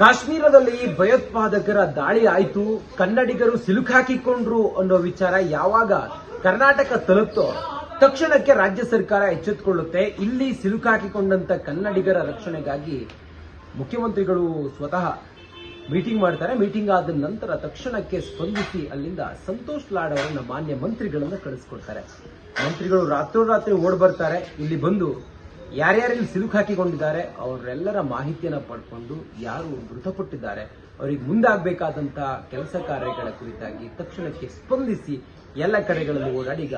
ಕಾಶ್ಮೀರದಲ್ಲಿ ಭಯೋತ್ಪಾದಕರ ದಾಳಿ ಆಯಿತು. ಕನ್ನಡಿಗರು ಸಿಲುಕಾಕಿಕೊಂಡ್ರು ಅನ್ನೋ ವಿಚಾರ ಯಾವಾಗ ಕರ್ನಾಟಕ ತಲುಪ್ತೋ ತಕ್ಷಣಕ್ಕೆ ರಾಜ್ಯ ಸರ್ಕಾರ ಎಚ್ಚೆತ್ತುಕೊಳ್ಳುತ್ತೆ ಇಲ್ಲಿ ಸಿಲುಕಾಕಿಕೊಂಡಂತ ಕನ್ನಡಿಗರ ರಕ್ಷಣೆಗಾಗಿ ಮುಖ್ಯಮಂತ್ರಿಗಳು ಸ್ವತಃ ಮೀಟಿಂಗ್ ಮಾಡ್ತಾರೆ. ಮೀಟಿಂಗ್ ಆದ ನಂತರ ತಕ್ಷಣಕ್ಕೆ ಸ್ಪಂದಿಸಿ ಅಲ್ಲಿಂದ ಸಂತೋಷ್ ಲಾಡ್ ಅವರನ್ನ ಮಾನ್ಯ ಮಂತ್ರಿಗಳನ್ನ ಕಳಿಸ್ಕೊಡ್ತಾರೆ. ಮಂತ್ರಿಗಳು ರಾತ್ರೋರಾತ್ರಿ ಓಡ್ ಬರ್ತಾರೆ. ಇಲ್ಲಿ ಬಂದು ಯಾರ್ಯಾರಲ್ಲಿ ಸಿಲುಕಾಕಿಕೊಂಡಿದ್ದಾರೆ ಅವರೆಲ್ಲರ ಮಾಹಿತಿಯನ್ನು ಪಡ್ಕೊಂಡು ಯಾರು ಮೃತಪಟ್ಟಿದ್ದಾರೆ ಅವರಿಗೆ ಮುಂದಾಗಬೇಕಾದಂತಹ ಕೆಲಸ ಕಾರ್ಯಗಳ ಕುರಿತಾಗಿ ತಕ್ಷಣಕ್ಕೆ ಸ್ಪಂದಿಸಿ ಎಲ್ಲ ಕಡೆಗಳಲ್ಲಿ ಓಡಾಡಿ ಈಗ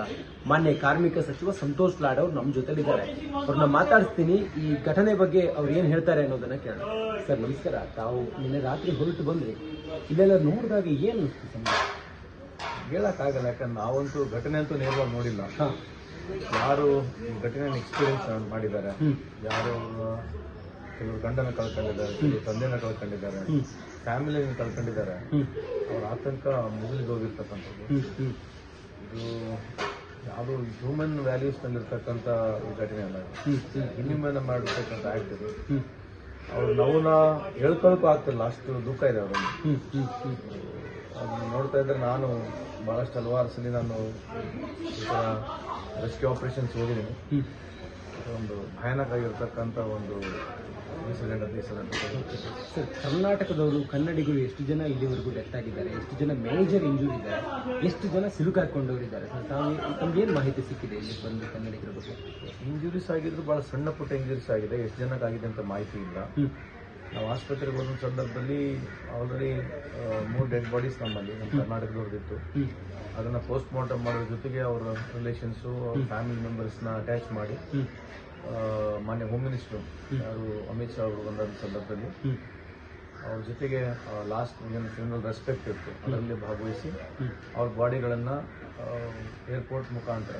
ಮಾನ್ಯ ಕಾರ್ಮಿಕ ಸಚಿವ ಸಂತೋಷ್ ಲಾಡ್ ಅವರು ನಮ್ಮ ಜೊತೆಲಿದ್ದಾರೆ. ಅವ್ರನ್ನ ಮಾತಾಡಿಸ್ತೀನಿ. ಈ ಘಟನೆ ಬಗ್ಗೆ ಅವ್ರು ಏನ್ ಹೇಳ್ತಾರೆ ಅನ್ನೋದನ್ನ ಕೇಳೋಣ. ಸರ್ ನಮಸ್ಕಾರ. ತಾವು ನಿನ್ನೆ ರಾತ್ರಿ ಹೊರಟು ಬಂದ್ರಿ. ಇಲ್ಲೆಲ್ಲ ನೋಡಿದಾಗ ಏನ್ ಹೇಳಕ್ಕಾಗಲ್ಲ ಯಾಕಂದ್ರೆ ನಾವಂತೂ ಘಟನೆ ಅಂತೂ ನೇರವಾಗಿ ನೋಡಿಲ್ಲ. ಯಾರು ಈ ಎಕ್ಸ್ಪೀರಿಯನ್ಸ್ ಮಾಡಿದ್ದಾರೆ. ಯಾರು ಕೆಲವರು ಗಂಡನ ಕಳ್ಕೊಂಡಿದ್ದಾರೆ ಕೆಲವರು ತಂದೆನ ಕಳ್ಕೊಂಡಿದ್ದಾರೆ ಫ್ಯಾಮಿಲಿ ಫ್ಯಾಮಿಲಿನ ಕಳ್ಕೊಂಡಿದ್ದಾರೆ. ಅವ್ರ ಆತಂಕ ಮುಗಿದು ಹೋಗಿರ್ತಕ್ಕಂಥದ್ದು. ಇದು ಯಾವುದು ಹ್ಯೂಮನ್ ವ್ಯಾಲ್ಯೂಸ್ ನಲ್ಲಿರ್ತಕ್ಕಂತ ಘಟನೆ ಅಲ್ಲ ಇನ್ಹ್ಯೂಮನ್ ಮಾಡಿರ್ತಕ್ಕಂಥ ಆಕ್ಟ್ ಇದು. ಅವ್ರ ನೋವನ್ನ ಹೇಳ್ಕೊಳಕ್ಕೂ ಆಗ್ತಿಲ್ಲ ಅಷ್ಟು ದುಃಖ ಇದೆ ಅವರಲ್ಲಿ. ನೋಡ್ತಾ ಇದ್ರೆ ನಾನು ಬಹಳಷ್ಟು ಹಲವಾರು ಸಲ ನಾನು ಈ ಥರ ರೆಸ್ಕ್ಯೂ ಆಪರೇಷನ್ಸ್ ಹೋಗಿದ್ದೀನಿ. ಒಂದು ಭಯಾನಕ ಆಗಿರ್ತಕ್ಕಂಥ ಒಂದು ಇನ್ಸಿಡೆಂಟ್ ಇನ್ಸಿಡೆಂಟ್ ಸರ್ ಕರ್ನಾಟಕದವರು ಕನ್ನಡಿಗರು ಎಷ್ಟು ಜನ ಇಲ್ಲಿವರೆಗೂ ಡೆತ್ ಆಗಿದ್ದಾರೆ ಎಷ್ಟು ಜನ ಮೇಜರ್ ಇಂಜುರಿ ಇದ್ದಾರೆ ಎಷ್ಟು ಜನ ಸಿಲುಕಾಕೊಂಡವರಿದ್ದಾರೆ ಸರ್ ತಾವು ತಮ್ಗೆ ಏನು ಮಾಹಿತಿ ಸಿಕ್ಕಿದೆ ಇಲ್ಲಿ ಬಂದು ಕನ್ನಡಿಗರ ಬಗ್ಗೆ? ಇಂಜುರೀಸ್ ಆಗಿದ್ರು ಭಾಳ ಸಣ್ಣ ಪುಟ್ಟ ಇಂಜುರೀಸ್ ಆಗಿದೆ ಎಷ್ಟು ಜನಕ್ಕಾಗಿದೆ ಅಂತ ಮಾಹಿತಿ ಇಲ್ಲ. ನಾವು ಆಸ್ಪತ್ರೆಗೆ ಹೋದ ಸಂದರ್ಭದಲ್ಲಿ ಆಲ್ರೆಡಿ ಮೂರು ಡೆಡ್ ಬಾಡೀಸ್ ನಮ್ಮಲ್ಲಿ ನಮ್ಮ ಕರ್ನಾಟಕದವ್ರದ್ದಿತ್ತು. ಅದನ್ನ ಪೋಸ್ಟ್ ಮಾರ್ಟಮ್ ಮಾಡೋದ್ರ ಜೊತೆಗೆ ಅವರ ರಿಲೇಷನ್ಸು ಅವ್ರ ಫ್ಯಾಮಿಲಿ ಮೆಂಬರ್ಸ್ನ ಅಟ್ಯಾಚ್ ಮಾಡಿ ಮಾನ್ಯ ಹೋಮ್. ಮಿನಿಸ್ಟ್ರು ಯಾರು ಅಮಿತ್ ಶಾ ಅವರು ಬಂದ ಸಂದರ್ಭದಲ್ಲಿ ಅವ್ರ ಜೊತೆಗೆ ಲಾಸ್ಟ್ ಏನು ಫ್ಯೂನಲ್ ರೆಸ್ಪೆಕ್ಟ್ ಇತ್ತು. ಅದರಲ್ಲಿ ಭಾಗವಹಿಸಿ ಅವ್ರ ಬಾಡಿಗಳನ್ನು ಏರ್ಪೋರ್ಟ್ ಮುಖಾಂತರ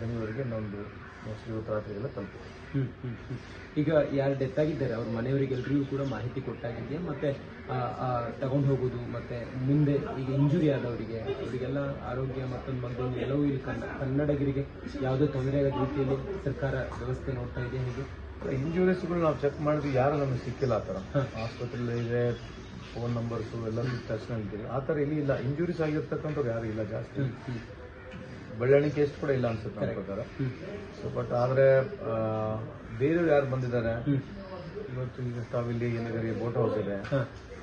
ಬೆಂಗಳೂರಿಗೆ ನಮ್ಮದು ಮೋಸ್ಟ್ಲಿ ಇವತ್ತು ತಲುಪಿದೆ ಹ್ಮ್ ಹ್ಮ್ ಹ್ಮ್. ಈಗ ಯಾರು ಡೆತ್ ಆಗಿದ್ದಾರೆ ಅವ್ರ ಮನೆಯವರಿಗೆಲ್ಲರಿಗೂ ಕೂಡ ಮಾಹಿತಿ ಕೊಟ್ಟಾಗಿದೆಯಾ? ಮತ್ತೆ ತಗೊಂಡು ಹೋಗೋದು ಮತ್ತೆ ಮುಂದೆ ಈಗ ಇಂಜುರಿ ಆದವರಿಗೆ ಅವರಿಗೆಲ್ಲ ಆರೋಗ್ಯ ಮತ್ತೊಂದು ಮತ್ತೊಂದು ಎಲ್ಲವೂ ಇಲ್ಲಿ ಕನ್ನ ಕನ್ನಡಿಗರಿಗೆ ಯಾವುದೇ ತೊಂದರೆ ಆಗದ ರೀತಿಯಲ್ಲಿ ಸರ್ಕಾರ ವ್ಯವಸ್ಥೆ ನೋಡ್ತಾ ಇದೆ ಹೇಗೆ? ಇಂಜುರೀಸ್ಗಳು ನಾವು ಚೆಕ್ ಮಾಡಿದ್ವಿ ಯಾರು ನಮಗೆ ಸಿಕ್ಕಿಲ್ಲ ಆ ಥರ. ಆಸ್ಪತ್ರೆಯಲ್ಲಿ ಇದೆ ಫೋನ್ ನಂಬರ್ಸು ಎಲ್ಲ ತಕ್ಷಣ ಆ ಥರ ಇಲ್ಲಿ ಇಲ್ಲ. ಇಂಜುರೀಸ್ ಆಗಿರ್ತಕ್ಕಂಥವ್ರು ಯಾರು ಇಲ್ಲ ಜಾಸ್ತಿ. ಹ್ಮ್ ಹ್ಮ್. ಬೆಳ್ಳಾಣಿ ಕೇಸ್ ಕೂಡ ಇಲ್ಲ ಅನ್ಸುತ್ತೆ ನನ್ನ ಪ್ರಕಾರ. ಸೊ ಬಟ್ ಆದರೆ ಬೇರೆಯವ್ರು ಯಾರು ಬಂದಿದ್ದಾರೆ? ಇವತ್ತು ಈಗ ತಾವಿಲ್ಲಿ ಏನಿದೆ ಬೋಟ್ ಹೌಸ್ ಇದೆ.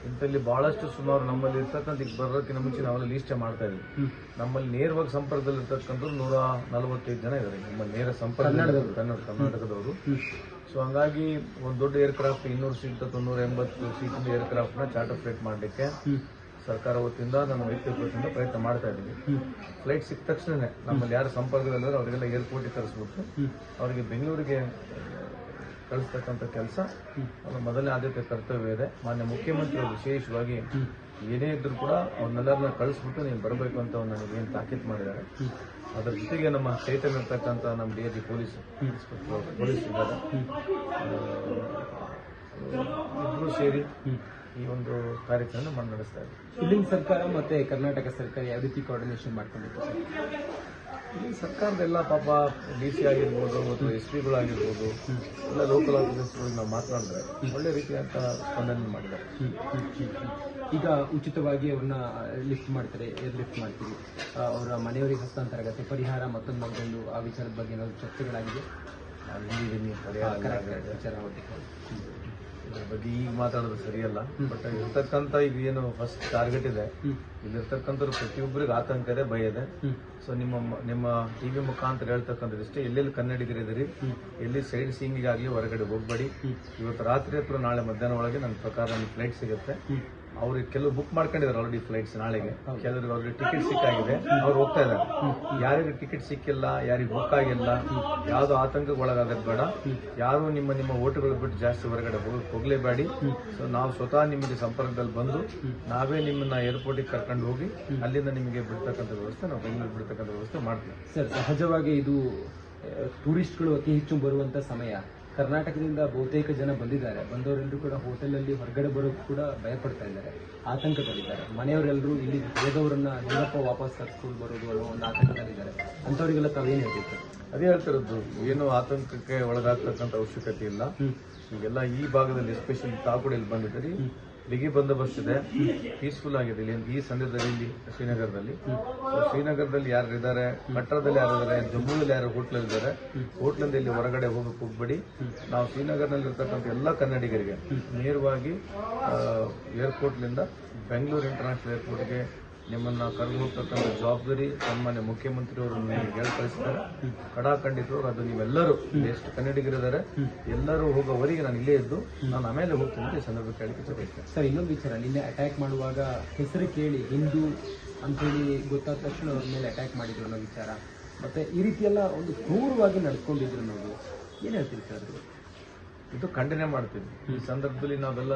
ಇಂಥಲ್ಲಿ ಬಹಳಷ್ಟು ಸುಮಾರು ನಮ್ಮಲ್ಲಿ ಇರ್ತಕ್ಕಂಥ ಈಗ ಬರೋಕ್ಕಿಂತ ಮುಂಚೆ ನಾವೆಲ್ಲ ಲೀಸ್ಟೇ ಮಾಡ್ತಾ ಇದ್ವಿ. ನಮ್ಮಲ್ಲಿ ನೇರವಾಗಿ ಸಂಪರ್ಕದಲ್ಲಿ ಇರ್ತಕ್ಕಂಥವ್ರು ನೂರ ನಲವತ್ತೈದು ಜನ ಇದ್ದಾರೆ. ನಮ್ಮ ನೇರ ಸಂಪರ್ಕ ಕನ್ನಡ ಕರ್ನಾಟಕದವರು. ಸೊ ಹಂಗಾಗಿ ಒಂದು ದೊಡ್ಡ ಏರ್ಕ್ರಾಫ್ಟ್ ಇನ್ನೂರು ಸೀಟ್ ಅಥವಾ ನೂರ ಎಂಬತ್ತು ಸೀಟಿನ ಏರ್ಕ್ರಾಫ್ಟ್ನ ಚಾರ್ಟರ್ ಫ್ಲೈಟ್ ಮಾಡಲಿಕ್ಕೆ ಸರ್ಕಾರ ವತಿಯಿಂದ ನಾನು ವೈಯಕ್ತಿಕ ಪ್ರಯತ್ನ ಮಾಡ್ತಾ ಇದ್ದೀವಿ. ಫ್ಲೈಟ್ ಸಿಕ್ಕ ತಕ್ಷಣನೇ ನಮ್ಮಲ್ಲಿ ಯಾರು ಸಂಪರ್ಕದಲ್ಲಿರೋ ಅವರಿಗೆಲ್ಲ ಏರ್ಪೋರ್ಟಿಗೆ ಕಳಿಸ್ಬಿಟ್ಟು ಹ್ಮ್. ಅವರಿಗೆ ಬೆಂಗಳೂರಿಗೆ ಕಳಿಸ್ತಕ್ಕಂಥ ಕೆಲಸ. ಮೊದಲನೇ ಆದ್ಯತೆ ಕರ್ತವ್ಯ ಇದೆ. ಮಾನ್ಯ ಮುಖ್ಯಮಂತ್ರಿಗಳು ವಿಶೇಷವಾಗಿ ಏನೇ ಇದ್ರೂ ಕೂಡ ಅವ್ರನ್ನೆಲ್ಲರನ್ನ ಕಳಿಸ್ಬಿಟ್ಟು ನೀವು ಬರಬೇಕು ಅಂತ ಅವ್ರು ನನಗೆ ಏನು ತಾಕೀತು ಮಾಡಿದ್ದಾರೆ. ಅದರ ಜೊತೆಗೆ ನಮ್ಮ ಚೈತನ್ಯ ಇರ್ತಕ್ಕಂಥ ನಮ್ಮ ಡಿ ಜಿ ಪೊಲೀಸ್ ಪೊಲೀಸ್ ಇದ್ದಾರೆ. ಇಬ್ಬರು ಸೇರಿ ಈ ಒಂದು ಕಾರ್ಯಕ್ರಮ ಮಾಡಿ ನಡೆಸ್ತಾ ಇದ್ದೀವಿ ಇಲ್ಲಿನ ಸರ್ಕಾರ ಮತ್ತೆ ಕರ್ನಾಟಕ ಸರ್ಕಾರ ಯಾವ ರೀತಿ ಕೋಆರ್ಡಿನೇಷನ್ ಮಾಡ್ಕೊಂಡಿತ್ತು ಸರ್? ಇಲ್ಲಿ ಸರ್ಕಾರದ ಎಲ್ಲ ಪಾಪ ಡಿ ಸಿ ಆಗಿರ್ಬೋದು ಮತ್ತು ಎಸ್ ಪಿಗಳಾಗಿರ್ಬೋದು ಎಲ್ಲ ಲೋಕಲ್ ಆಫೀಸರ್ಸ್ಗಳಿಗೆ ನಾವು ಮಾತನಾಡಿದ್ರೆ ಒಳ್ಳೆ ರೀತಿಯಾದ ಸ್ಪಂದನೆ ಮಾಡಿದ್ದಾರೆ. ಈಗ ಉಚಿತವಾಗಿ ಅವ್ರನ್ನ ಲಿಫ್ಟ್ ಮಾಡ್ತಾರೆ ಏರ್ ಲಿಫ್ಟ್ ಮಾಡ್ತೀವಿ. ಅವರ ಮನೆಯವರಿಗೆ ಹಸ್ತಾಂತರ ಆಗುತ್ತೆ. ಪರಿಹಾರ ಮತ್ತೊಂದು ಮಗದೊಂದು ಆ ವಿಚಾರದ ಬಗ್ಗೆ ಏನಾದರೂ ಚರ್ಚೆಗಳಾಗಿದೆ ವಿಚಾರ ಬಗ್ಗೆ ಈಗ ಮಾತಾಡೋದು ಸರಿಯಲ್ಲ. ಬಟ್ ಇರ್ತಕ್ಕಂಥ ಈಗ ಏನು ಫಸ್ಟ್ ಟಾರ್ಗೆಟ್ ಇದೆ. ಇಲ್ಲಿರ್ತಕ್ಕಂಥ ಪ್ರತಿಯೊಬ್ಬರಿಗೆ ಆತಂಕ ಇದೆ ಭಯ ಇದೆ. ಸೊ ನಿಮ್ಮ ನಿಮ್ಮ ಟಿವಿ ಮುಖಾಂತರ ಹೇಳ್ತಕ್ಕಂಥದ್ದಷ್ಟೇ ಎಲ್ಲೆಲ್ಲಿ ಕನ್ನಡಿಗರಿದ್ದೀರಿ? ಎಲ್ಲಿ ಸೈಡ್ ಸೀಯಿಂಗಿಗಾಗಲಿ ಹೊರಗಡೆ ಹೋಗ್ಬೇಡಿ. ಇವತ್ತು ರಾತ್ರಿ ಅಥವಾ ನಾಳೆ ಮಧ್ಯಾಹ್ನ ಒಳಗೆ ನನ್ನ ಪ್ರಕಾರ ಫ್ಲೈಟ್ ಸಿಗುತ್ತೆ. ಅವ್ರಿಗೆ ಕೆಲವರು ಬುಕ್ ಮಾಡ್ಕೊಂಡಿದ್ದಾರೆ ಆಲ್ರೆಡಿ ಫ್ಲೈಟ್ಸ್ ನಾಳೆಗೆ. ಕೆಲವರಿಗೆ ಅವ್ರಿಗೆ ಟಿಕೆಟ್ ಸಿಕ್ಕಾಗಿದೆ. ಅವ್ರು ಹೋಗ್ತಾ ಇದ್ದಾರೆ. ಯಾರಿಗೂ ಟಿಕೆಟ್ ಸಿಕ್ಕಿಲ್ಲ ಯಾರಿಗೆ ಬುಕ್ ಆಗಿಲ್ಲ ಯಾವ್ದು ಆತಂಕಕ್ಕೆ ಒಳಗಾಗೋದು ಬೇಡ. ಯಾರು ನಿಮ್ಮ ನಿಮ್ಮ ಓಟುಗಳು ಬಿಟ್ಟು ಜಾಸ್ತಿ ಹೊರಗಡೆ ಹೋಗ್- ಹೋಗ್ಲೇಬೇಡಿ. ಸೊ ನಾವು ಸ್ವತಃ ನಿಮಗೆ ಸಂಪರ್ಕದಲ್ಲಿ ಬಂದು ನಾವೇ ನಿಮ್ಮನ್ನ ಏರ್ಪೋರ್ಟಿಗೆ ಕರ್ಕೊಂಡು ಹೋಗಿ ಅಲ್ಲಿಂದ ನಿಮಗೆ ಬಿಡ್ತಕ್ಕಂಥ ವ್ಯವಸ್ಥೆ ನಾವು ಬೆಂಗಳೂರು ಬಿಡ್ತಕ್ಕಂಥ ವ್ಯವಸ್ಥೆ ಮಾಡ್ತೀವಿ. ಸರ್ ಸಹಜವಾಗಿ ಇದು ಟೂರಿಸ್ಟ್ಗಳು ಅತಿ ಹೆಚ್ಚು ಬರುವಂತ ಸಮಯ. ಕರ್ನಾಟಕದಿಂದ ಬಹುತೇಕ ಜನ ಬಂದಿದ್ದಾರೆ. ಬಂದವರೆಲ್ಲರೂ ಕೂಡ ಹೋಟೆಲಲ್ಲಿ ಹೊರಗಡೆ ಬರೋಕ್ಕೂ ಕೂಡ ಭಯಪಡ್ತಾ ಇದ್ದಾರೆ. ಆತಂಕದಲ್ಲಿದ್ದಾರೆ. ಮನೆಯವರೆಲ್ಲರೂ ಇಲ್ಲಿ ಹೋದವರನ್ನ ಹೆಂಗಪ್ಪ ವಾಪಸ್ ಕರ್ಸ್ಕೊಂಡು ಬರೋದು ಅನ್ನೋ ಒಂದು ಆತಂಕದಲ್ಲಿದ್ದಾರೆ. ಅಂಥವರಿಗೆಲ್ಲ ತಾವೇನು ಹೇಳ್ತೀವಿ ಅದೇ ಹೇಳ್ತಿರೋದು. ಏನು ಆತಂಕಕ್ಕೆ ಒಳಗಾಗ್ತಕ್ಕಂಥ ಅವಶ್ಯಕತೆ ಇಲ್ಲ. ಈಗೆಲ್ಲ ಈ ಭಾಗದಲ್ಲಿ ಎಸ್ಪೆಷಲಿ ಕೂಡ ಇಲ್ಲಿ ಬಂದಿದ್ದೀರಿ ಬಿಗಿ ಬಂದೋಬಸ್ತ್ ಇದೆ. ಪೀಸ್ಫುಲ್ ಆಗಿದೆ. ಇಲ್ಲಿ ಈ ಸಂದರ್ಭದಲ್ಲಿ ಇಲ್ಲಿ ಶ್ರೀನಗರದಲ್ಲಿ. ಶ್ರೀನಗರದಲ್ಲಿ ಯಾರು ಇದ್ದಾರೆ? ಕಟ್ರಾದಲ್ಲಿ ಯಾರು ಇದ್ದಾರೆ? ಜಮ್ಮುದಲ್ಲಿ ಯಾರು ಹೋಟ್ಲಲ್ಲಿ ಇದ್ದಾರೆ? ಹೋಟ್ಲಿಂದ ಇಲ್ಲಿ ಹೊರಗಡೆ ಹೋಗಕ್ಕೆ ಹೋಗ್ಬೇಡಿ. ನಾವು ಶ್ರೀನಗರ್ನಲ್ಲಿ ಇರ್ತಕ್ಕಂಥ ಎಲ್ಲ ಕನ್ನಡಿಗರಿಗೆ ನೇರವಾಗಿ ಏರ್ಪೋರ್ಟ್ಲಿಂದ ಬೆಂಗಳೂರು ಇಂಟರ್ನ್ಯಾಷನಲ್ ಏರ್ಪೋರ್ಟ್ಗೆ ನಿಮ್ಮನ್ನ ಕರೆದು ಹೋಗ್ತಕ್ಕಂಥ ಜವಾಬ್ದಾರಿ ಸನ್ಮಾನ್ಯ ಮುಖ್ಯಮಂತ್ರಿಯವರು ನಿಮಗೆ ಹೇಳಿ ಕಳಿಸಿದ್ದಾರೆ ಕಡಾಖಂಡಿತರು ಅದು ನೀವೆಲ್ಲರೂ ಎಷ್ಟು ಕನ್ನಡಿಗರಿದ್ದಾರೆ, ಎಲ್ಲರೂ ಹೋಗೋವರೆಗೆ ನಾನು ಇಲ್ಲೇ ಇದ್ದು ನಾನು ಆಮೇಲೆ ಹೋಗ್ತೀನಿ ಅಂತ ಈ ಸಂದರ್ಭಕ್ಕೆ ಹೇಳಿಕೆ ಸರ್, ಇನ್ನೊಂದು ವಿಚಾರ, ನಿನ್ನೆ ಅಟ್ಯಾಕ್ ಮಾಡುವಾಗ ಹೆಸರು ಕೇಳಿ ಹಿಂದೂ ಅಂತೇಳಿ ಗೊತ್ತಾದ ತಕ್ಷಣ ಅವ್ರ ಮೇಲೆ ಅಟ್ಯಾಕ್ ಮಾಡಿದ್ರು ಅನ್ನೋ ವಿಚಾರ. ಮತ್ತೆ ಈ ರೀತಿಯೆಲ್ಲ ಒಂದು ಕ್ರೂರವಾಗಿ ನಡ್ಕೊಂಡಿದ್ರು ಅನ್ನೋದು ಏನು ಹೇಳ್ತೀರಿ ಸರ್ ಅದು? ಇದು ಖಂಡನೆ ಮಾಡ್ತೀವಿ. ಈ ಸಂದರ್ಭದಲ್ಲಿ ನಾವೆಲ್ಲ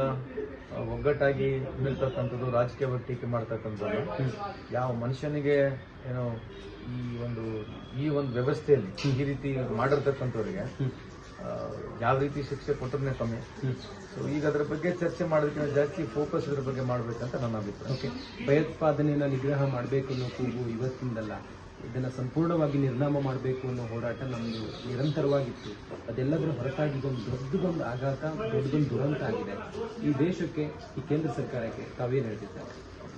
ಒಗ್ಗಟ್ಟಾಗಿ ನಿಲ್ತಕ್ಕಂಥದ್ದು, ರಾಜಕೀಯ ಟೀಕೆ ಮಾಡ್ತಕ್ಕಂಥದ್ದು. ಯಾವ ಮನುಷ್ಯನಿಗೆ, ಏನೋ, ಈ ಒಂದು ಈ ಒಂದು ವ್ಯವಸ್ಥೆಯಲ್ಲಿ ಈ ರೀತಿ ಮಾಡಿರ್ತಕ್ಕಂಥವ್ರಿಗೆ ಯಾವ ರೀತಿ ಶಿಕ್ಷೆ ಕೊಟ್ಟರೆ ಕಮ್ಮಿ. ಸೊ ಈಗ ಅದ್ರ ಬಗ್ಗೆ ಚರ್ಚೆ ಮಾಡೋದಕ್ಕಿಂತ ಜಾಸ್ತಿ ಫೋಕಸ್ ಇದ್ರ ಬಗ್ಗೆ ಮಾಡ್ಬೇಕಂತ ನನ್ನ ಅಭಿಪ್ರಾಯ. ಭಯೋತ್ಪಾದನೆಯನ್ನು ನಿಗ್ರಹ ಮಾಡಬೇಕು ಅನ್ನೋ ಕೂಗು ಇವತ್ತಿಂದಲ್ಲ. ಇದನ್ನ ಸಂಪೂರ್ಣವಾಗಿ ನಿರ್ನಾಮ ಮಾಡಬೇಕು ಅನ್ನೋ ಹೋರಾಟ ನಮ್ಮದು ನಿರಂತರವಾಗಿತ್ತು. ಅದೆಲ್ಲದರ ಹೊರತಾಗಿ ಇದೊಂದು ದೊಡ್ಡದೊಂದು ಆಘಾತ ದೊಡ್ಡದೊಂದು ದುರಂತ ಆಗಿದೆ. ಈ ದೇಶಕ್ಕೆ ಈ ಕೇಂದ್ರ ಸರ್ಕಾರಕ್ಕೆ ತಾವೇನು ಹೇಳ್ತಿದ್ದಾರೆ?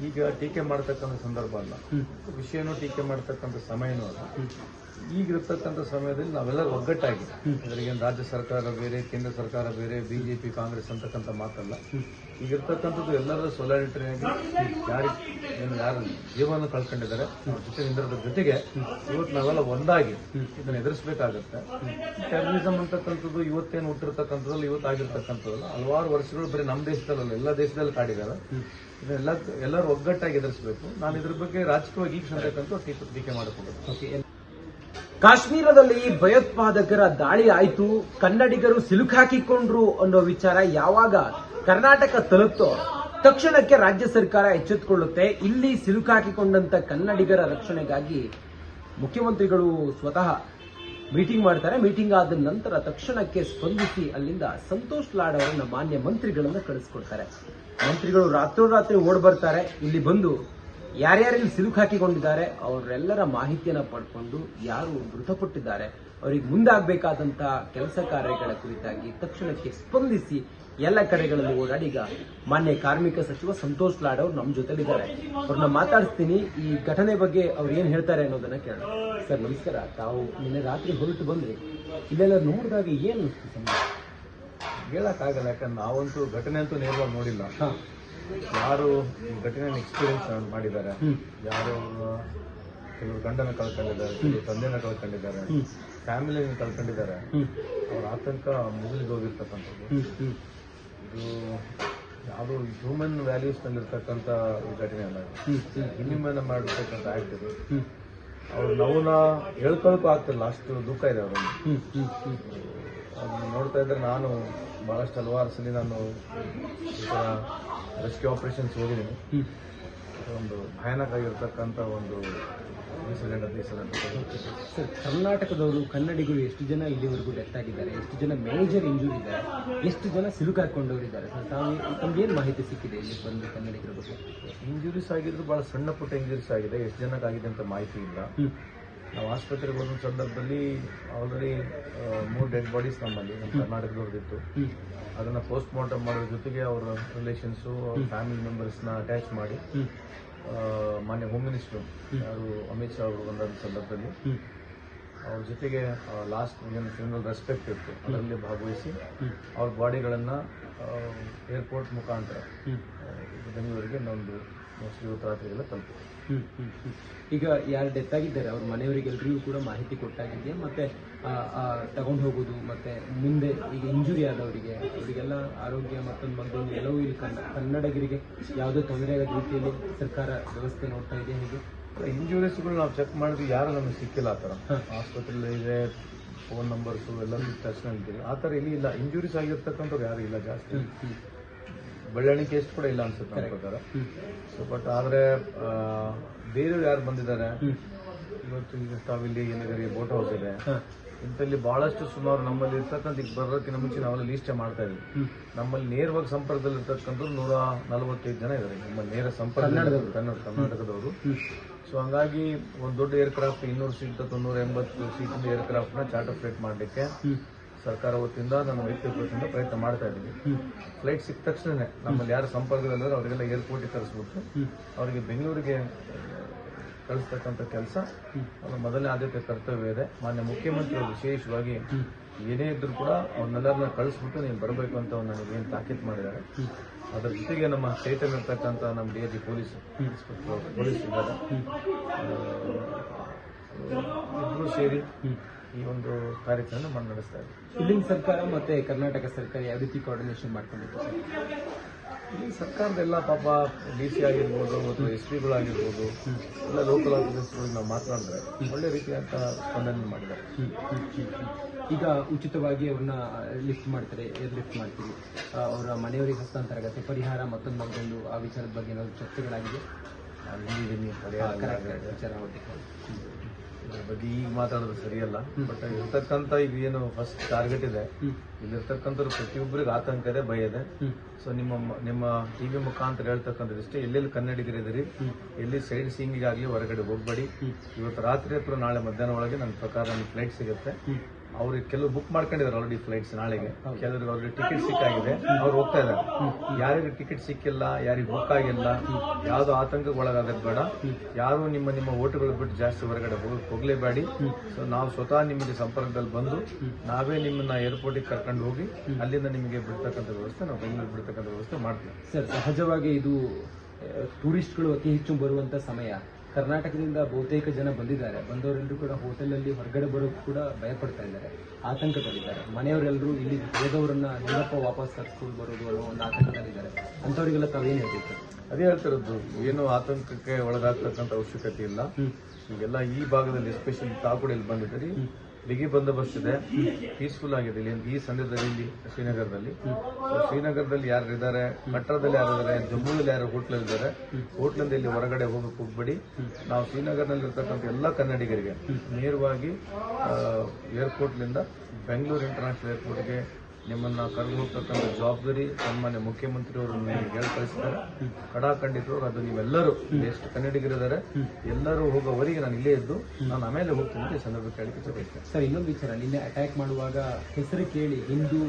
ಈಗ ಟೀಕೆ ಮಾಡ್ತಕ್ಕಂಥ ಸಂದರ್ಭ ಅಲ್ಲ. ವಿಷಯನೂ ಟೀಕೆ ಮಾಡ್ತಕ್ಕಂಥ ಸಮಯನೂ ಅಲ್ಲ. ಈಗಿರ್ತಕ್ಕಂಥ ಸಮಯದಲ್ಲಿ ನಾವೆಲ್ಲ ಒಗ್ಗಟ್ಟಾಗಿ ಅದರಿಗೆ ರಾಜ್ಯ ಸರ್ಕಾರ ಬೇರೆ, ಕೇಂದ್ರ ಸರ್ಕಾರ ಬೇರೆ, ಬಿಜೆಪಿ, ಕಾಂಗ್ರೆಸ್ ಅಂತಕ್ಕಂಥ ಮಾತಲ್ಲ. ಈಗಿರ್ತಕ್ಕಂಥದ್ದು ಎಲ್ಲರ ಸೊಲಾರಿಟರಿಯಾಗಿ ಯಾರು ಏನು ಯಾರು ಜೀವನ ಕಳ್ಕೊಂಡಿದ್ದಾರೆ ಜೊತೆ ನಿಂದಿರೋದ್ರ ಜೊತೆಗೆ ಇವತ್ತು ನಾವೆಲ್ಲ ಒಂದಾಗಿ ಇದನ್ನು ಎದುರಿಸಬೇಕಾಗತ್ತೆ. ಟೆರರಿಸಮ್ ಅಂತಕ್ಕಂಥದ್ದು ಇವತ್ತೇನು ಹುಟ್ಟಿರ್ತಕ್ಕಂಥದ್ದು ಇವತ್ತು ಆಗಿರ್ತಕ್ಕಂಥದ್ದಲ್ಲ, ಹಲವಾರು ವರ್ಷಗಳು ಬರೀ ನಮ್ಮ ದೇಶದಲ್ಲ ಎಲ್ಲ ದೇಶದಲ್ಲಿ ಕಾಡಿದ್ದಾರೆ ಇದನ್ನೆಲ್ಲ ಎಲ್ಲರೂ ಒಗ್ಗಟ್ಟಾಗಿ ಎದುರಿಸಬೇಕು. ನಾನು ಇದ್ರ ಬಗ್ಗೆ ರಾಜಕೀಯವಾಗಿ ಈಗ ಸಂದಕ್ಕಂತೂ ಟೀಕೆ ಓಕೆ ಕಾಶ್ಮೀರದಲ್ಲಿ ಭಯೋತ್ಪಾದಕರ ದಾಳಿ ಆಯಿತು. ಕನ್ನಡಿಗರು ಸಿಲುಕಾಕಿಕೊಂಡ್ರು ಅನ್ನೋ ವಿಚಾರ ಯಾವಾಗ ಕರ್ನಾಟಕ ತಲುಪ್ತೋ ತಕ್ಷಣಕ್ಕೆ ರಾಜ್ಯ ಸರ್ಕಾರ ಎಚ್ಚೆತ್ತುಕೊಳ್ಳುತ್ತೆ ಇಲ್ಲಿ ಸಿಲುಕಾಕಿಕೊಂಡಂತ ಕನ್ನಡಿಗರ ರಕ್ಷಣೆಗಾಗಿ ಮುಖ್ಯಮಂತ್ರಿಗಳು ಸ್ವತಃ ಮೀಟಿಂಗ್ ಮಾಡ್ತಾರೆ. ಮೀಟಿಂಗ್ ಆದ ನಂತರ ತಕ್ಷಣಕ್ಕೆ ಸ್ಪಂದಿಸಿ ಅಲ್ಲಿಂದ ಸಂತೋಷ್ ಲಾಡ್ ಅವರನ್ನ ಮಾನ್ಯ ಮಂತ್ರಿಗಳನ್ನ ಕಳಿಸ್ಕೊಡ್ತಾರೆ. ಮಂತ್ರಿಗಳು ರಾತ್ರೋರಾತ್ರಿ ಓಡ್ ಬರ್ತಾರೆ. ಇಲ್ಲಿ ಬಂದು ಯಾರ್ಯಾರಲ್ಲಿ ಸಿಲುಕಾಕಿಕೊಂಡಿದ್ದಾರೆ ಅವರೆಲ್ಲರ ಮಾಹಿತಿಯನ್ನು ಪಡ್ಕೊಂಡು ಯಾರು ಮೃತಪಟ್ಟಿದ್ದಾರೆ ಅವರಿಗೆ ಮುಂದಾಗಬೇಕಾದಂಥ ಕೆಲಸ ಕಾರ್ಯಗಳ ಕುರಿತಾಗಿ ತಕ್ಷಣಕ್ಕೆ ಸ್ಪಂದಿಸಿ ಎಲ್ಲ ಕಡೆಗಳಲ್ಲಿ ಓಡಾಡಿ ಈಗ ಮಾನ್ಯ ಕಾರ್ಮಿಕ ಸಚಿವ ಸಂತೋಷ್ ಲಾಡ್ ಅವರು ನಮ್ಮ ಜೊತೆಲಿದ್ದಾರೆ. ಅವ್ರನ್ನ ಮಾತಾಡಿಸ್ತೀನಿ. ಈ ಘಟನೆ ಬಗ್ಗೆ ಅವ್ರು ಏನ್ ಹೇಳ್ತಾರೆ ಅನ್ನೋದನ್ನ ಕೇಳೋಣ. ಸರ್ ನಮಸ್ಕಾರ. ತಾವು ನಿನ್ನೆ ರಾತ್ರಿ ಹೊರಟು ಬಂದ್ರಿ. ಇದೆಲ್ಲ ನೋಡಿದಾಗ ಏನು ಹೇಳಕ್ಕಾಗಲ್ಲ ಯಾಕಂದ್ರೆ ನಾವಂತೂ ಘಟನೆ ಅಂತೂ ನೇರವಾಗಿ ನೋಡಿಲ್ಲ. ಯಾರು ಈ ಘಟನೆನ ಎಕ್ಸ್ಪೀರಿಯನ್ಸ್ ಮಾಡಿದ್ದಾರೆ. ಯಾರು ಕೆಲವರು ಗಂಡನ ಕಳ್ಕೊಂಡಿದ್ದಾರೆ ಕೆಲವರು ತಂದೆನ ಕಳ್ಕೊಂಡಿದ್ದಾರೆ. ಫ್ಯಾಮಿಲಿನ ಕಳ್ಕೊಂಡಿದ್ದಾರೆ ಅವ್ರ ಆತಂಕ ಮುಗಿಲಿಗೆ ಹೋಗಿರ್ತಕ್ಕಂಥದ್ದು. ಇದು ಯಾವುದೋ ಹ್ಯೂಮನ್ ವ್ಯಾಲ್ಯೂಸ್ ನಲ್ಲಿರ್ತಕ್ಕಂಥ ಘಟನೆ ಅಲ್ಲ ಇನ್ಹ್ಯೂಮನ್ ಮಾಡಿರ್ತಕ್ಕಂಥ ಆಕ್ಟ್ ಇದು. ಅವ್ರ ನೋವನ್ನ ಹೇಳ್ಕೊಳಕ್ಕೂ ಆಗ್ತಿಲ್ಲ ಅಷ್ಟು ದುಃಖ ಇದೆ ಅವರಲ್ಲಿ. ಅದನ್ನ ನೋಡ್ತಾ ಇದ್ರೆ ನಾನು ಬಹಳಷ್ಟು ಹಲವಾರು ಸಲ ನಾನು ಈ ಥರ ರೆಸ್ಕ್ಯೂ ಆಪರೇಷನ್ಸ್ ಹೋಗಿದ್ದೀನಿ. ಒಂದು ಭಯಾನಕ ಆಗಿರ್ತಕ್ಕಂಥ ಒಂದು ಇನ್ಸಿಡೆಂಟ್ ಅಂತ ಇನ್ಸಿಡೆಂಟ್ ಸರ್ ಕರ್ನಾಟಕದವರು ಕನ್ನಡಿಗರು ಎಷ್ಟು ಜನ ಇಲ್ಲಿವರೆಗೂ ಡೆತ್ ಆಗಿದ್ದಾರೆ ಎಷ್ಟು ಜನ ಮೇಜರ್ ಇಂಜೂರಿ ಇದ್ದಾರೆ ಎಷ್ಟು ಜನ ಸಿಲುಕಾಕೊಂಡವರಿದ್ದಾರೆ ಸರ್ ತಾವು ತಮ್ಗೆ ಏನು ಮಾಹಿತಿ ಸಿಕ್ಕಿದೆ ಇಲ್ಲಿ ಬಂದು ಕನ್ನಡಿಗರ ಬಗ್ಗೆ? ಇಂಜುರೀಸ್ ಆಗಿದ್ರು ಭಾಳ ಸಣ್ಣ ಪುಟ್ಟ ಇಂಜುರೀಸ್ ಆಗಿದೆ ಎಷ್ಟು ಜನಕ್ಕಾಗಿದೆ ಅಂತ ಮಾಹಿತಿ ಇಲ್ಲ. ನಾವು ಆಸ್ಪತ್ರೆಗೆ ಹೋದ ಸಂದರ್ಭದಲ್ಲಿ ಆಲ್ರೆಡಿ ಮೂರು ಡೆಡ್ ಬಾಡೀಸ್ ನಮ್ಮಲ್ಲಿ ನಮ್ಮ ಕರ್ನಾಟಕದವ್ರದ್ದಿತ್ತು. ಅದನ್ನು ಪೋಸ್ಟ್ ಮಾರ್ಟಮ್ ಮಾಡೋದ್ರ ಜೊತೆಗೆ ಅವರ ರಿಲೇಷನ್ಸು ಅವ್ರ ಫ್ಯಾಮಿಲಿ ಮೆಂಬರ್ಸ್ನ ಅಟ್ಯಾಚ್ ಮಾಡಿ ಮಾನ್ಯ ಹೋಮ್. ಮಿನಿಸ್ಟರ್ ಯಾರು ಅಮಿತ್ ಶಾ ಅವರು ಬಂದ ಸಂದರ್ಭದಲ್ಲಿ ಅವ್ರ ಜೊತೆಗೆ ಲಾಸ್ಟ್ ಏನು ಫ್ಯೂನಲ್ ರೆಸ್ಪೆಕ್ಟ್ ಇತ್ತು. ಅದರಲ್ಲಿ ಭಾಗವಹಿಸಿ ಅವ್ರ ಬಾಡಿಗಳನ್ನು ಏರ್ಪೋರ್ಟ್ ಮುಖಾಂತರ ಬೆಂಗಳೂರಿಗೆ ನಮ್ಮದು ಮೋಸ್ಟ್ಲಿ ಇವತ್ತು ರಾತ್ರಿಗೆಲ್ಲ ತಲುಪಿದೆ. ಈಗ ಯಾರು ಡೆತ್ ಆಗಿದ್ದಾರೆ ಅವ್ರ ಮನೆಯವರಿಗೆಲ್ರಿಗೂ ಕೂಡ ಮಾಹಿತಿ ಕೊಟ್ಟಾಗಿದೆ. ಮತ್ತೆ ತಗೊಂಡು ಹೋಗೋದು ಮತ್ತೆ ಮುಂದೆ ಈಗ ಇಂಜುರಿ ಆದವರಿಗೆ ಅವರಿಗೆಲ್ಲ ಆರೋಗ್ಯ ಮತ್ತೊಂದು ಮತ್ತೊಂದು ಎಲ್ಲವೂ ಇಲ್ಲಿ ಕನ್ನ ಕನ್ನಡಿಗರಿಗೆ ಯಾವುದೇ ತೊಂದರೆ ಆಗದ ರೀತಿಯಲ್ಲಿ ಸರ್ಕಾರ ವ್ಯವಸ್ಥೆ ನೋಡ್ತಾ ಇದೆ ಹೇಗೆ? ಇಂಜುರೀಸ್ಗಳು ನಾವು ಚೆಕ್ ಮಾಡಿದ್ವಿ ಯಾರು ನಮಗೆ ಸಿಕ್ಕಿಲ್ಲ ಆ ಥರ. ಆಸ್ಪತ್ರೆಯಲ್ಲಿ ಇದೆ ಫೋನ್ ನಂಬರ್ಸು ಎಲ್ಲ ತಕ್ಷಣ ಆ ಥರ ಇಲ್ಲಿ ಇಲ್ಲ. ಇಂಜುರೀಸ್ ಆಗಿರ್ತಕ್ಕಂಥವ್ರು ಯಾರು ಇಲ್ಲ ಜಾಸ್ತಿ. ಹ್ಮ್, ಎಷ್ಟು ಕೇಸ್ ಕೂಡ ಇಲ್ಲ ಅನ್ಸುತ್ತೆ ನನ್ನ ಪ್ರಕಾರ. ಸೊ ಬಟ್ ಆದರೆ ಬೇರೆಯವ್ರು ಯಾರು ಬಂದಿದ್ದಾರೆ? ಇವತ್ತು ಈಗ ತಾವಿಲ್ಲಿ ಏನಿದೆ ಬೋಟ್ ಹೌಸ್ ಇದೆ. ಇಂಥಲ್ಲಿ ಬಹಳಷ್ಟು ಸುಮಾರು ನಮ್ಮಲ್ಲಿ ಇರ್ತಕ್ಕಂಥ ಈಗ ಬರೋದಕ್ಕಿಂತ ಮುಂಚೆ ನಾವೆಲ್ಲ ಲೀಸ್ಟೇ ಮಾಡ್ತಾ ಇದ್ವಿ. ನಮ್ಮಲ್ಲಿ ನೇರವಾಗಿ ಸಂಪರ್ಕದಲ್ಲಿ ಇರ್ತಕ್ಕಂಥ ನೂರ ನಲವತ್ತೈದು ಜನ ಇದ್ದಾರೆ. ನಮ್ಮಲ್ಲಿ ನೇರ ಸಂಪರ್ಕ ಕನ್ನಡ ಕರ್ನಾಟಕದವರು. ಸೊ ಹಂಗಾಗಿ ಒಂದು ದೊಡ್ಡ ಏರ್ಕ್ರಾಫ್ಟ್ ಇನ್ನೂರು ಸೀಟ್ ನೂರ ಎಂಬತ್ತು ಸೀಟಿನ ಏರ್ಕ್ರಾಫ್ಟ್ನ ಚಾರ್ಟರ್ ಫ್ಲೈಟ್ ಮಾಡಲಿಕ್ಕೆ ಸರ್ಕಾರ ವತಿಯಿಂದ ನಾನು ವತಿಯಿಂದ ಪ್ರಯತ್ನ ಮಾಡ್ತಾ ಇದ್ದೀವಿ ಫ್ಲೈಟ್ ಸಿಕ್ಕ ತಕ್ಷಣ ನಮ್ಮಲ್ಲಿ ಯಾರು ಸಂಪರ್ಕದಲ್ಲಿದ್ದಾರೆ ಅವರಿಗೆಲ್ಲ ಏರ್ಪೋರ್ಟಿಗೆ ಕರೆಸ್ಬಿಟ್ಟು ಅವರಿಗೆ ಬೆಂಗಳೂರಿಗೆ ಕಳಿಸ್ತಕ್ಕಂಥ ಕೆಲಸ ಮೊದಲನೇ ಆದ್ಯತೆ ಕರ್ತವ್ಯ ಇದೆ. ಮಾನ್ಯ ಮುಖ್ಯಮಂತ್ರಿಗಳು ವಿಶೇಷವಾಗಿ ಏನೇ ಇದ್ರೂ ಕೂಡ ಅವ್ರನ್ನೆಲ್ಲರನ್ನ ಕಳಿಸ್ಬಿಟ್ಟು ನೀವು ಬರಬೇಕು ಅಂತ ನನಗೆ ಏನು ತಾಕೀತು ಮಾಡಿದ್ದಾರೆ. ಅದ್ರ ಜೊತೆಗೆ ನಮ್ಮ ಚೈತನ್ಯ ಇರ್ತಕ್ಕಂಥ ನಮ್ಮ D A G police police ಇದ್ದಾರೆ. ಇಬ್ಬರು ಸೇರಿ ಈ ಒಂದು ಕಾರ್ಯಕ್ರಮ ನಡೆಸ್ತಾ ಇದ್ದೀವಿ ಇಲ್ಲಿನ ಸರ್ಕಾರ ಮತ್ತೆ ಕರ್ನಾಟಕ ಸರ್ಕಾರ ಯಾವ ರೀತಿ ಕೋಆರ್ಡಿನೇಷನ್ ಮಾಡ್ಕೊಂಡಿತ್ತು ಸರ್ ಈ ಸರ್ಕಾರದ ಎಲ್ಲ ಪಾಪ ಡಿ ಸಿ ಆಗಿರ್ಬೋದು ಅಥವಾ ಎಸ್ ಪಿಗಳಾಗಿರ್ಬೋದು ಎಲ್ಲ ಲೋಕಲ್ ಆಫೀಸರ್ಸ್ಗಳಿಗೆ ನಾವು ಮಾತನಾಡಿದ್ರೆ ಒಳ್ಳೆ ರೀತಿಯಾದ ಸ್ಪಂದನೆ ಮಾಡಿದ್ದಾರೆ. ಈಗ ಉಚಿತವಾಗಿ ಅವ್ರನ್ನ ಲಿಫ್ಟ್ ಮಾಡ್ತಾರೆ ಏರ್ ಲಿಫ್ಟ್ ಮಾಡ್ತೀವಿ ಅವರ ಮನೆಯವರಿಗೆ ಹಸ್ತಾಂತರ ಆಗುತ್ತೆ ಪರಿಹಾರ ಮತ್ತೊಂದು ಮಗದೊಂದು ಆ ವಿಚಾರದ ಬಗ್ಗೆ ಏನಾದರೂ ಚರ್ಚೆಗಳಾಗಿದೆ ಅಲ್ಲಿ ಪರಿಹಾರ. ವಿಚಾರ ಬಗ್ಗೆ ಈಗ ಮಾತಾಡೋದು ಸರಿಯಲ್ಲ. ಬಟ್ ಇರ್ತಕ್ಕಂತ ಈಗ ಏನು ಫಸ್ಟ್ ಟಾರ್ಗೆಟ್ ಇದೆ. ಇಲ್ಲಿ ಇಲ್ಲಿರ್ತಕ್ಕಂಥವ್ರು ಪ್ರತಿಯೊಬ್ಬರಿಗೆ ಆತಂಕ ಇದೆ ಭಯ ಇದೆ. ಸೊ ನಿಮ್ಮ ನಿಮ್ಮ ಟಿವಿ ಮುಖಾಂತರ ಹೇಳ್ತಕ್ಕಂಥದ್ದು ಇಷ್ಟೇ. ಎಲ್ಲೆಲ್ಲಿ ಕನ್ನಡಿಗರಿದ್ದೀರಿ ಎಲ್ಲಿ ಸೈಡ್ ಸೀಯಿಂಗಿಗಾಗಲಿ ಹೊರಗಡೆ ಹೋಗ್ಬೇಡಿ. ಇವತ್ತು ರಾತ್ರಿ ಅಥವಾ ನಾಳೆ ಮಧ್ಯಾಹ್ನ ಒಳಗೆ ನನ್ನ ಪ್ರಕಾರ ನನ್ನ ಫ್ಲೈಟ್ ಸಿಗುತ್ತೆ. ಅವ್ರಿಗೆ ಕೆಲವು ಬುಕ್ ಮಾಡ್ಕೊಂಡಿದ್ದಾರೆ ಆಲ್ರೆಡಿ ಫ್ಲೈಟ್ಸ್ ನಾಳೆಗೆ. ಕೆಲವರು ಅವ್ರಿಗೆ ಟಿಕೆಟ್ ಸಿಕ್ಕಾಗಿದೆ. ಅವ್ರು ಹೋಗ್ತಾ ಇದ್ದಾರೆ. ಯಾರಿಗೂ ಟಿಕೆಟ್ ಸಿಕ್ಕಿಲ್ಲ ಯಾರಿಗೆ ಬುಕ್ ಆಗಿಲ್ಲ. ಯಾವ್ದು ಆತಂಕಕ್ಕೆ ಒಳಗಾಗೋದು ಬೇಡ. ಯಾರು ನಿಮ್ಮ ನಿಮ್ಮ ಓಟುಗಳು ಬಿಟ್ಟು ಜಾಸ್ತಿ ಹೊರಗಡೆ ಹೋಗ್ಲೇಬೇಡಿ. ಸೊ ನಾವು ಸ್ವತಃ ನಿಮಗೆ ಸಂಪರ್ಕದಲ್ಲಿ ಬಂದು ನಾವೇ ನಿಮ್ಮನ್ನ ಏರ್ಪೋರ್ಟಿಗೆ ಕರ್ಕೊಂಡು ಹೋಗಿ ಅಲ್ಲಿಂದ ನಿಮಗೆ ಬಿಡ್ತಕ್ಕಂಥ ವ್ಯವಸ್ಥೆ ನಾವು ಬೆಂಗಳೂರು ಬಿಡ್ತಕ್ಕಂಥ ವ್ಯವಸ್ಥೆ ಮಾಡ್ತೀವಿ. ಸರ್ ಸಹಜವಾಗಿ ಇದು ಟೂರಿಸ್ಟ್ಗಳು ಅತಿ ಹೆಚ್ಚು ಬರುವಂತ ಸಮಯ. ಕರ್ನಾಟಕದಿಂದ ಬಹುತೇಕ ಜನ ಬಂದಿದ್ದಾರೆ. ಬಂದವರೆಲ್ಲರೂ ಕೂಡ ಹೋಟೆಲಲ್ಲಿ ಹೊರಗಡೆ ಬರೋದು ಕೂಡ ಭಯಪಡ್ತಾ ಇದ್ದಾರೆ. ಆತಂಕದಲ್ಲಿದ್ದಾರೆ. ಮನೆಯವರೆಲ್ಲರೂ ಇಲ್ಲಿ ಹೋದವರನ್ನ ಹೆಂಗಪ್ಪ ವಾಪಸ್ ಕರ್ಸ್ಕೊಂಡು ಬರೋದು ಅನ್ನೋ ಒಂದು ಆತಂಕದಲ್ಲಿದ್ದಾರೆ. ಅಂಥವರಿಗೆಲ್ಲ ತಾವೇನು ಹೇಳ್ತೀವಿ ಅದೇ ಹೇಳ್ತಿರೋದು. ಏನು ಆತಂಕಕ್ಕೆ ಒಳಗಾಗ್ತಕ್ಕಂಥ ಅವಶ್ಯಕತೆ ಇಲ್ಲ. ಈಗೆಲ್ಲ ಈ ಭಾಗದಲ್ಲಿ ಎಸ್ಪೆಷಲಿ ತಾವು ಕೂಡ ಇಲ್ಲಿ ಬಂದಿದ್ದೀರಿ ಬಿಗಿ ಬಂದೋಬಸ್ತ್ ಇದೆ. ಪೀಸ್ಫುಲ್ ಆಗಿದೆ ಇಲ್ಲಿ. ಈ ಸಂದರ್ಭದಲ್ಲಿ ಇಲ್ಲಿ ಶ್ರೀನಗರದಲ್ಲಿ. ಶ್ರೀನಗರದಲ್ಲಿ ಯಾರು ಇದ್ದಾರೆ? ಕಟ್ಟಡದಲ್ಲಿ ಯಾರು ಇದ್ದಾರೆ? ಜಮ್ಮುದಲ್ಲಿ ಯಾರು ಹೋಟ್ಲಲ್ಲಿ ಇದ್ದಾರೆ? ಹೋಟ್ಲಿಂದ ಇಲ್ಲಿ ಹೊರಗಡೆ ಹೋಗಕ್ಕೆ ಹೋಗ್ಬೇಡಿ. ನಾವು ಶ್ರೀನಗರ್ನಲ್ಲಿ ಇರ್ತಕ್ಕಂಥ ಎಲ್ಲ ಕನ್ನಡಿಗರಿಗೆ ನೇರವಾಗಿ ಏರ್ಪೋರ್ಟ್ಲಿಂದ ಬೆಂಗಳೂರು ಇಂಟರ್ನ್ಯಾಷನಲ್ ಏರ್ಪೋರ್ಟ್ಗೆ ನಿಮ್ಮನ್ನ ಹೋಗ್ತಕ್ಕಂಥ ಜವಾಬ್ದಾರಿ ಸನ್ಮಾನ್ಯ ಮುಖ್ಯಮಂತ್ರಿಯವರು ನಿಮಗೆ ಹೇಳಿ ಕಳಿಸ್ತಾರೆ ಕಡಾಖಂಡಿತರು ಅದು ನೀವೆಲ್ಲರೂ ಎಷ್ಟು ಕನ್ನಡಿಗರಿದ್ದಾರೆ, ಎಲ್ಲರೂ ಹೋಗೋವರೆಗೆ ನಾನು ಇಲ್ಲೇ ಇದ್ದು, ನಾನು ಆಮೇಲೆ ಹೋಗ್ತೀನಿ ಅಂತ ಈ ಬಯಸ್ತೇನೆ ಸರ್, ಇನ್ನೊಂದು ವಿಚಾರ, ನಿನ್ನೆ ಅಟ್ಯಾಕ್ ಮಾಡುವಾಗ ಹೆಸರು ಕೇಳಿ, ಹಿಂದೂ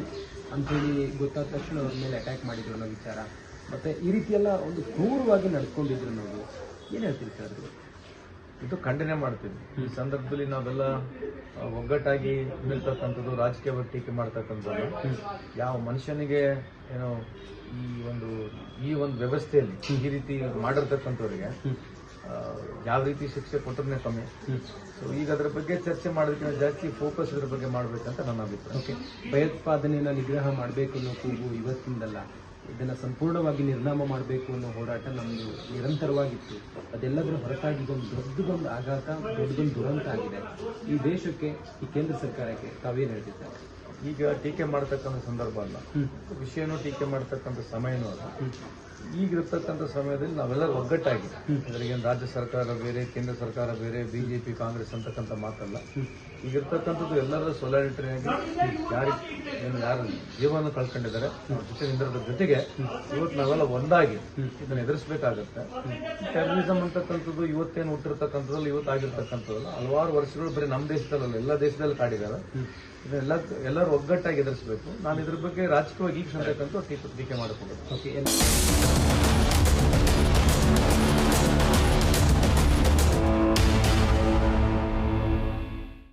ಅಂತೇಳಿ ಗೊತ್ತಾದ ತಕ್ಷಣ ಅವ್ರ ಮೇಲೆ ಅಟ್ಯಾಕ್ ಮಾಡಿದ್ರು ಅನ್ನೋ ವಿಚಾರ. ಮತ್ತೆ ಈ ರೀತಿಯೆಲ್ಲ ಒಂದು ಕ್ರೂರವಾಗಿ ನಡ್ಕೊಂಡಿದ್ರು ನಾವು ಏನು ಹೇಳ್ತೀರಿ ಸರ್ ಅದು? ಇದು ಖಂಡನೆ ಮಾಡ್ತೀವಿ. ಈ ಸಂದರ್ಭದಲ್ಲಿ ನಾವೆಲ್ಲ ಒಗ್ಗಟ್ಟಾಗಿ ನಿಲ್ತಕ್ಕಂಥದ್ದು, ರಾಜಕೀಯ ಟೀಕೆ ಮಾಡ್ತಕ್ಕಂಥದ್ದು. ಯಾವ ಮನುಷ್ಯನಿಗೆ, ಏನೋ, ಈ ಒಂದು ಈ ಒಂದು ವ್ಯವಸ್ಥೆಯಲ್ಲಿ ಈ ರೀತಿ ಮಾಡಿರ್ತಕ್ಕಂಥವ್ರಿಗೆ ಯಾವ ರೀತಿ ಶಿಕ್ಷೆ ಕೊಟ್ಟರೆ ಕಮ್ಮಿ. ಸೊ ಈಗ ಅದ್ರ ಬಗ್ಗೆ ಚರ್ಚೆ ಮಾಡೋದಕ್ಕಿಂತ ಜಾಸ್ತಿ ಫೋಕಸ್ ಇದ್ರ ಬಗ್ಗೆ ಮಾಡ್ಬೇಕಂತ ನನ್ನ ಅಭಿಪ್ರಾಯ. ಭಯೋತ್ಪಾದನೆಯನ್ನ ನಿಗ್ರಹ ಮಾಡಬೇಕು ಅನ್ನೋ ಕೂಗು ಇವತ್ತಿಂದಲ್ಲ. ಇದನ್ನ ಸಂಪೂರ್ಣವಾಗಿ ನಿರ್ನಾಮ ಮಾಡಬೇಕು ಅನ್ನೋ ಹೋರಾಟ ನಮ್ಮದು ನಿರಂತರವಾಗಿತ್ತು. ಅದೆಲ್ಲದರ ಹೊರತಾಗಿ ಇದೊಂದು ದೊಡ್ಡದೊಂದು ಆಘಾತ ದೊಡ್ಡದೊಂದು ದುರಂತ ಆಗಿದೆ. ಈ ದೇಶಕ್ಕೆ ಈ ಕೇಂದ್ರ ಸರ್ಕಾರಕ್ಕೆ ತಾವೇನು ಹೇಳ್ತಿದ್ದಾರೆ. ಈಗ ಟೀಕೆ ಮಾಡ್ತಕ್ಕಂಥ ಸಂದರ್ಭ ಅಲ್ಲ. ವಿಷಯನೂ ಟೀಕೆ ಮಾಡ್ತಕ್ಕಂಥ ಸಮಯನೂ ಅಲ್ಲ. ಈಗಿರ್ತಕ್ಕಂಥ ಸಮಯದಲ್ಲಿ ನಾವೆಲ್ಲ ಒಗ್ಗಟ್ಟಾಗಿ. ಏನು ರಾಜ್ಯ ಸರ್ಕಾರ ಬೇರೆ, ಕೇಂದ್ರ ಸರ್ಕಾರ ಬೇರೆ, ಬಿಜೆಪಿ, ಕಾಂಗ್ರೆಸ್ ಅಂತಕ್ಕಂಥ ಮಾತಲ್ಲ. ಈಗಿರ್ತಕ್ಕಂಥದ್ದು ಎಲ್ಲರ ಸೊಲಾರಿಟರಿ ಆಗಿ ಯಾರು ಯಾರು ಜೀವನ ಕಳ್ಕೊಂಡಿದ್ದಾರೆ ಜೊತೆ ಜೊತೆಗೆ ಇವತ್ತು ನಾವೆಲ್ಲ ಒಂದಾಗಿ ಇದನ್ನ ಎದುರಿಸಬೇಕಾಗತ್ತೆ. ಟೆರರಿಸಮ್ ಅಂತಕ್ಕಂಥದ್ದು ಇವತ್ತೇನು ಹುಟ್ಟಿರ್ತಕ್ಕಂಥದ್ದು ಇವತ್ತು ಆಗಿರ್ತಕ್ಕಂಥದ್ದಲ್ಲ. ಹಲವಾರು ವರ್ಷಗಳು ಬರೀ ನಮ್ಮ ದೇಶದಲ್ಲ ಎಲ್ಲ ದೇಶದಲ್ಲಿ ಕಾಡಿದ್ದಾರೆ. ಇದನ್ನೆಲ್ಲ ಎಲ್ಲರೂ ಒಗ್ಗಟ್ಟಾಗಿ ಎದುರಿಸಬೇಕು. ನಾನು ಇದ್ರ ಬಗ್ಗೆ ರಾಜಕೀಯವಾಗಿ ಈಗ ಟೀಕೆ ಟೀಕೆ ಮಾಡಬಹುದು ಓಕೆ